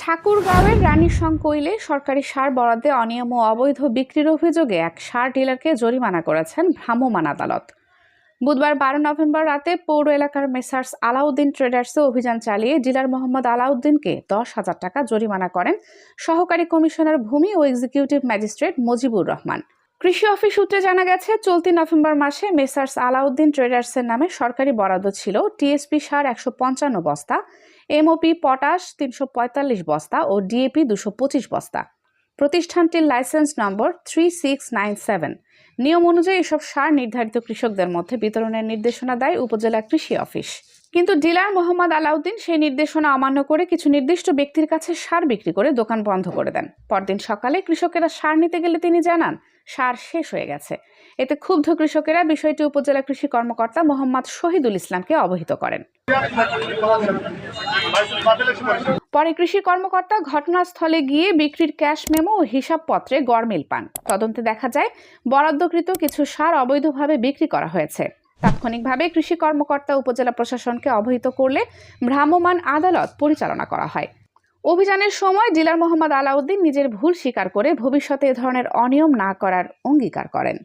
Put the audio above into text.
ঠাকুরগাঁওয়ের রানী সংকৈলে সরকারি সার বরাদ্দে অনিয়ম ও অবৈধ বিক্রির অভিযোগে এক সার ডিলারকে জরিমানা করেছেন ভ্রাম্যমাণ আদালত। বুধবার বারো নভেম্বর রাতে পৌর এলাকার মেসার্স আলাউদ্দিন ট্রেডার্সে অভিযান চালিয়ে ডিলার মোহাম্মদ আলাউদ্দিনকে দশ হাজার টাকা জরিমানা করেন সহকারী কমিশনার ভূমি ও এক্সিকিউটিভ ম্যাজিস্ট্রেট মজিবুর রহমান। কৃষি অফিস সূত্রে জানা গেছে, চলতি নভেম্বর মাসে মেসার্স আলাউদ্দিন ট্রেডার্সের নামে সরকারি বরাদ্দ ছিল টিএসপি সার একশো পঞ্চান্ন বস্তা এমওপি পটাশ তিনশো পঁয়তাল্লিশ বস্তা ও ডিএপি দুশো পঁচিশ বস্তা। প্রতিষ্ঠানটির license number three six nine seven. নিয়ম অনুযায়ী এসব সার নির্ধারিত কৃষকদের মধ্যে বিতরণের নির্দেশনা দেয় উপজেলা কৃষি অফিস। কিন্তু ডিলার মোহাম্মদ আলাউদ্দিন সেই নির্দেশনা অমান্য করে কিছু নির্দিষ্ট ব্যক্তির কাছে সার বিক্রি করে দোকান বন্ধ করে দেন। পরদিন সকালে কৃষকেরা সার নিতে গেলে তিনি জানান, সার শেষ হয়ে গেছে। এতে ক্ষুব্ধ কৃষকেরা বিষয়টি উপজেলা কৃষি কর্মকর্তা মোহাম্মদ শহীদুল ইসলামকে অবহিত করেন। পরে কৃষি কর্মকর্তা ঘটনাস্থলে গিয়ে বিক্রির ক্যাশ মেমো ও হিসাবপত্রে গড়মিল পান। তদন্তে দেখা যায়, বরাদ্দকৃত কিছু সার অবৈধভাবে বিক্রি করা হয়েছে। তাৎক্ষণিকভাবে কৃষি কর্মকর্তা উপজেলা প্রশাসনকে অবহিত করলে ভ্রাম্যমাণ আদালত পরিচালনা করা হয়। অভিযানের সময় ডিলার মোহাম্মদ আলাউদ্দিন নিজের ভুল স্বীকার করে ভবিষ্যতে এ ধরনের অনিয়ম না করার অঙ্গীকার করেন।